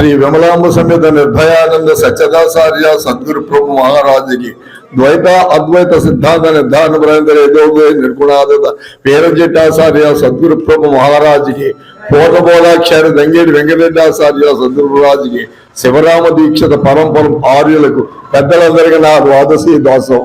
శ్రీ విమలాంబ సమేత నిర్భయానంద సత్యదాచార్య సద్గురు ప్రభు మహారాజుకి ద్వైత అద్వైత సిద్ధాంత నిర్ధారణ బృందర యజోగ నిర్గుణాదత. పేరజెట్టాచార్య సద్గురు ప్రభు మహారాజుకి పోతబోధాక్షారి దంగేడి వెంకటరెడ్డాచార్య సద్గురు రాజుకి శివరామ దీక్షిత పరంపరం ఆర్యులకు పెద్దలందరికీ నా ద్వాదశి దాసం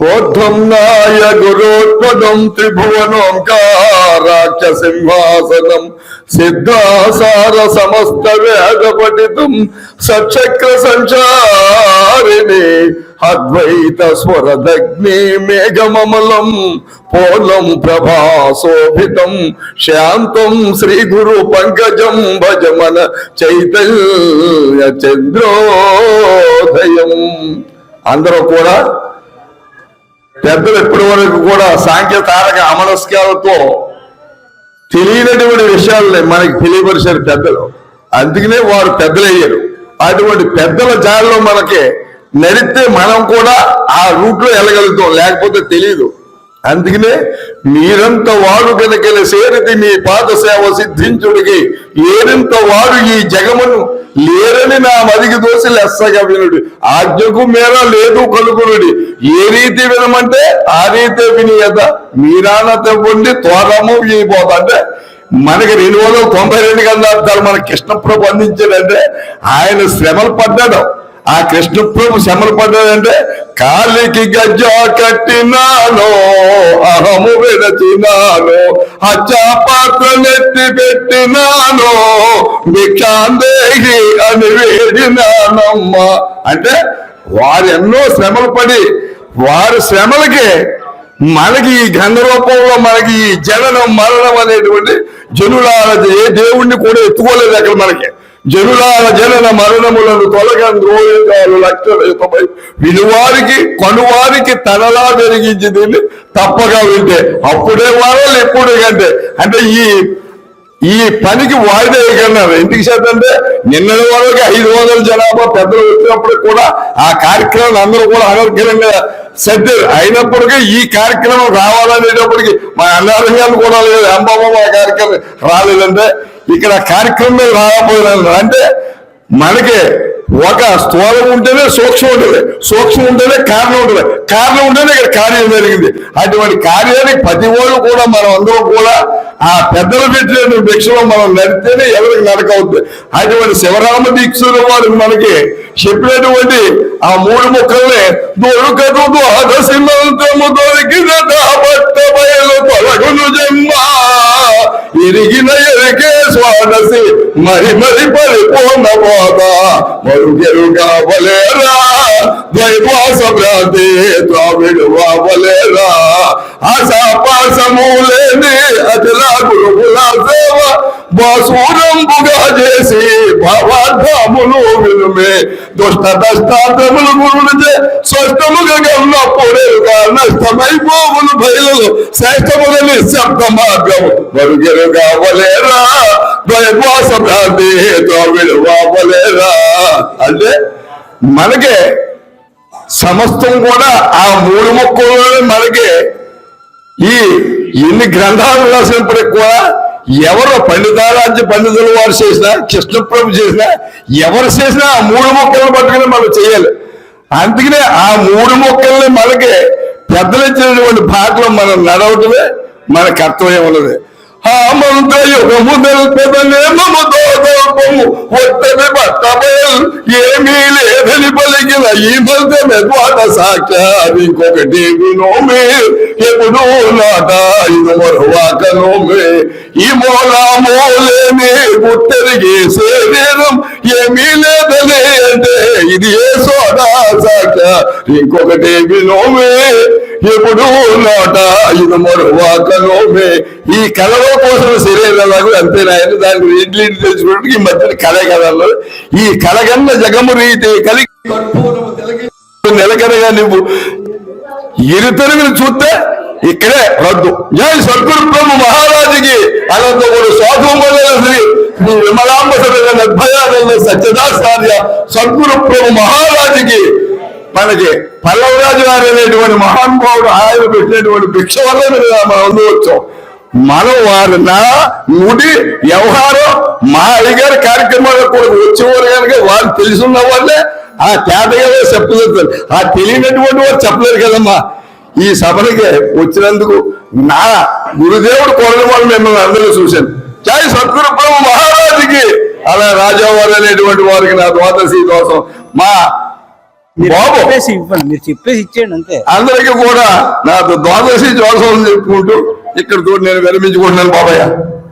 ఓర్ధ్వం నాయ గురోత్పదం త్రిభువనోంకారాక్ష సింహాసనం సిద్ధాసార సమస్త వేద పఠితం సచక్ర సంచారిణి అద్వైత స్వరదగ్ని మేఘమమలం పోలం ప్రభాశోభితం శాంతం శ్రీ గురు పంకజం భజమన చైతన్య చంద్రోదయం. అందరూ కూడా పెద్దలు ఇప్పటి వరకు కూడా సాంఖ్య తారక అమనస్కాలతో తెలియనటువంటి విషయాలని మనకి తెలియపరిచారు పెద్దలు. అందుకనే వారు పెద్దలయ్యారు. అటువంటి పెద్దల జాలలో మనకి నడిస్తే మనం కూడా ఆ రూట్లో వెళ్ళగలుగుతాం లేకపోతే తెలియదు అందుకనే మీరంత వాడు కనుక సేరితి మీ పాద సేవ సిద్ధించుడికి ఏరింత వాడు ఈ జగమును లేరని నా మదికి దోసి లెస్సగా వినుడు. ఆజ్ఞకు మేర లేదు కలుగునుడి. ఏ రీతి వినమంటే ఆ రీతే వినియత మీరాన పొంది త్వరము అయిపోతా అంటే మనకి రెండు వందల తొంభై రెండు గంధార్థాలు మన కృష్ణప్రభు అందించాడంటే ఆయన శ్రమలు పడ్డాడు. ఆ కృష్ణప్రభు శ్రమలు పడ్డాడంటే కాలికి గజ్జ కట్టినాను అహము విడచినాను అచ్చా పాత్ర నెత్తి పెట్టినాను భిక్షాందేహి అని వేడినానమ్మ అంటే వారు ఎన్నో శ్రమలు పడి వారి శ్రమలకి మనకి ఈ గంగరూపంలో మనకి ఈ జననం మరణం అనేటువంటి జనులాల ఏ దేవుణ్ణి కూడా ఎత్తుకోలేదు అక్కడ మనకి. జనులాల జనన మరణములను తొలగం ద్రోహితాలు లక్షలయుతమై విలువారికి కొనువారికి తనలా పెరిగించి దీన్ని తప్పగా వింటే. అప్పుడే వాళ్ళు ఎప్పుడు కంటే. అంటే ఈ ఈ పనికి వాయిదా వేయగలరు ఎందుకు చేద్దంటే నిన్న వరకు ఐదు వందల జనాభా పెద్దలు వచ్చినప్పుడు కూడా ఆ కార్యక్రమం అందరూ కూడా అనర్గలంగా సర్దారు. అయినప్పటికీ ఈ కార్యక్రమం రావాలనేటప్పటికి మా అన్నారంగాలు కూడా లేదు అంబాబు కార్యక్రమం రాలేదంటే ఇక్కడ కార్యక్రమం రాకపోయినా అంటే మనకి ఒక స్థూలం ఉంటేనే సూక్ష్మం ఉంటుంది. సూక్ష్మం ఉంటేనే కారణం ఉంటుంది. కారణం ఉంటేనే ఇక్కడ కార్యం జరిగింది. అటువంటి కార్యానికి ప్రతి వాళ్ళు కూడా మనం అందరం కూడా ఆ పెద్దలు పెట్టిన భిక్షలో మనం నడితేనే ఎవరికి నడకవుద్ది అటువంటి శివరామ దీక్షుల వారు మనకి చెప్పినటువంటి ఆ మూడు ముక్కల్ని దొరకదు దోహదసింహము దొరికిన బట్ట బయలు తొలగును జన్మా ఎరిగిన ఎరికే స్వాదసి మరి మరి పరిపూర్ణ పోత. మరుగెరు కావలేరా ద్వైపాస భ్రాంతి త్రావిడు వలేరా. ఆశాపాసము అతిలా గురుకుల సేవ బాసూరంబుగా చేసి భావార్థములు వినుమే. దుష్ట దష్టార్థములు గురుడితే స్పష్టముగా గమనప్పుడేగా నష్టమైపోవులు బయలు శ్రేష్టముగా నిశ్శబ్ద మార్గం మరుగెరుగా కావలేరా ద్వైపాస భ్రాంతి విలువలేరా అంటే మనకే సమస్తం కూడా ఆ మూడు మొక్కల్లోనే మనకి ఈ ఎన్ని గ్రంథాలు రాసినప్పటికి కూడా ఎవరు పండితారాజ్య పండితులు వారు చేసినా కృష్ణప్రభు చేసినా ఎవరు చేసినా ఆ మూడు మొక్కలను పట్టుకుని మనం చేయాలి. అందుకనే ఆ మూడు మొక్కల్ని మనకి పెద్దలు ఇచ్చినటువంటి భాగంలో మనం నడవటమే మన కర్తవ్యం ఉన్నది. ఆ మంత్ర యుగము తెలుపదనేమము దోదోపము ఒట్టని పట్టబయల్ ఏమీ లేదని పలికిన ఈ మంత్రమే ద్వాట సాక్షాత్ ఇంకొకటి వినోమే ఎప్పుడు నాట ఇది మరువాక నోమే ఈ మూలా మూలేని గుట్టరిగి శరీరం ఏమీ లేదని అంటే ఇది ఏ సోడా సాక్షాత్ ఇంకొకటి వినోమే ఎప్పుడు నాట ఇది మరువాక నోమే ఈ కళలో కోసం శరీరాలకు అంతే దానికి ఇడ్లీ తెలుసుకోవడానికి ఈ మధ్యన కళ కథల్లో ఈ కళగన్న జగము రీతి కలిగి నిలకడగా నువ్వు. ఇరు తెలుగును చూస్తే ఇక్కడే రద్దు. జై సద్గురు ప్రభు మహారాజుకి అనంతపురు స్వాతంత్ర శ్రీ విమలాంబ సమేత నిర్భయానంద సత్యదాచార్య సద్గురు ప్రభు మహారాజుకి మనకి పల్లవరాజు గారు అనేటువంటి మహానుభావుడు ఆయన పెట్టినటువంటి భిక్ష వల్ల మనం అందువచ్చు మనం వారి నా నుడి వ్యవహారం మా అడిగారి కార్యక్రమాలకు కూడా వచ్చేవారు కనుక వారు తెలుసున్న వాళ్ళే ఆ తేటగా చెప్పగలుగుతారు ఆ తెలియనటువంటి వారు చెప్పలేరు కదమ్మా. ఈ సభలకి వచ్చినందుకు నా గురుదేవుడు కోరిన వాళ్ళు మిమ్మల్ని అందరూ చూశాను జై సద్గురు బ్రహ్మ మహారాజుకి. అలా రాజావారు అనేటువంటి వారికి నా ద్వాదశి దోషం. మా చెప్పేసి ఇవ్వండి మీరు చెప్పేసి ఇచ్చేయండి అంతే. అందరికీ కూడా నా ద్వాదశి దోషం చెప్పుకుంటూ ఇక్కడ నేను విరమించుకుంటున్నాను బాబాయ్